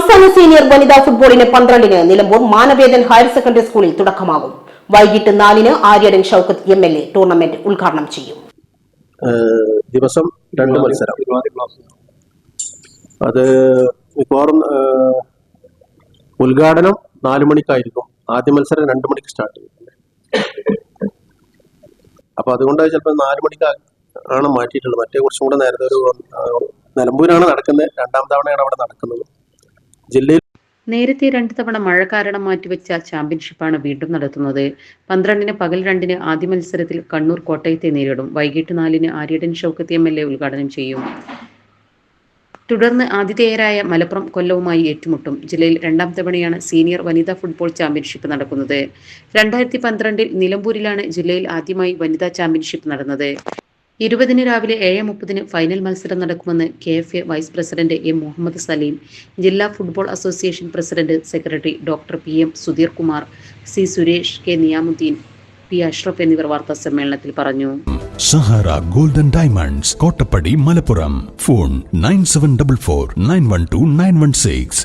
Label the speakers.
Speaker 1: സംസ്ഥാന സീനിയർ വനിതാ ഫുട്ബോളിന് പന്ത്രണ്ടിന് നിലമ്പൂർ മാനവേദൻ ഹയർ സെക്കൻഡറി സ്കൂളിൽ തുടക്കമാകും. വൈകിട്ട് നാലിന് Aryadan Shoukath M L A tournament ഉദ്ഘാടനം ചെയ്യും.
Speaker 2: ദിവസം രണ്ട് മത്സരം. അത് ഉദ്ഘാടനം നാല് മണിക്കായിരിക്കും. ആദ്യ മത്സരം രണ്ട് മണിക്ക് സ്റ്റാർട്ട് ചെയ്യും. അപ്പൊ അതുകൊണ്ട് ചിലപ്പോൾ നാല് മണിക്ക് ആണ് മാറ്റിയിട്ടുള്ളത്. മറ്റേ കുറച്ചും കൂടെ നേരത്തെ ഒരു നിലമ്പൂരാണ് നടക്കുന്നത് രണ്ടാം തവണയാണ് അവിടെ നടക്കുന്നത്. ജില്ലയിൽ
Speaker 3: നേരത്തെ രണ്ടു തവണ മഴ കാരണം മാറ്റിവെച്ച ചാമ്പ്യൻഷിപ്പാണ് വീണ്ടും നടത്തുന്നത്. പന്ത്രണ്ടിന് പകൽ രണ്ടിന് ആദ്യ മത്സരത്തിൽ കണ്ണൂർ കോട്ടയത്തെ നേരിടും. വൈകിട്ട് നാലിന് Aryadan Shoukath M L A ഉദ്ഘാടനം ചെയ്യും. തുടർന്ന് ആതിഥേയരായ മലപ്പുറം കൊല്ലവുമായി ഏറ്റുമുട്ടും. ജില്ലയിൽ രണ്ടാം തവണയാണ് സീനിയർ വനിതാ ഫുട്ബോൾ ചാമ്പ്യൻഷിപ്പ് നടക്കുന്നത്. രണ്ടായിരത്തി പന്ത്രണ്ടിൽ നിലമ്പൂരിലാണ് ജില്ലയിൽ ആദ്യമായി വനിതാ ചാമ്പ്യൻഷിപ്പ് നടന്നത്. ഇരുപതിന് രാവിലെ ഏഴ് മുപ്പതിന് ഫൈനൽ മത്സരം നടക്കുമെന്ന് K F A vice president M Muhammad Saleem ജില്ലാ football association president secretary doctor P M Sudheer Kumar C Suresh K Niyamuddeen P Ashraf എന്നിവർ വാർത്താ സമ്മേളനത്തിൽ പറഞ്ഞു.
Speaker 4: Sahara golden diamonds Kottappadi Malappuram. Phone nine seven double four nine one two nine one six.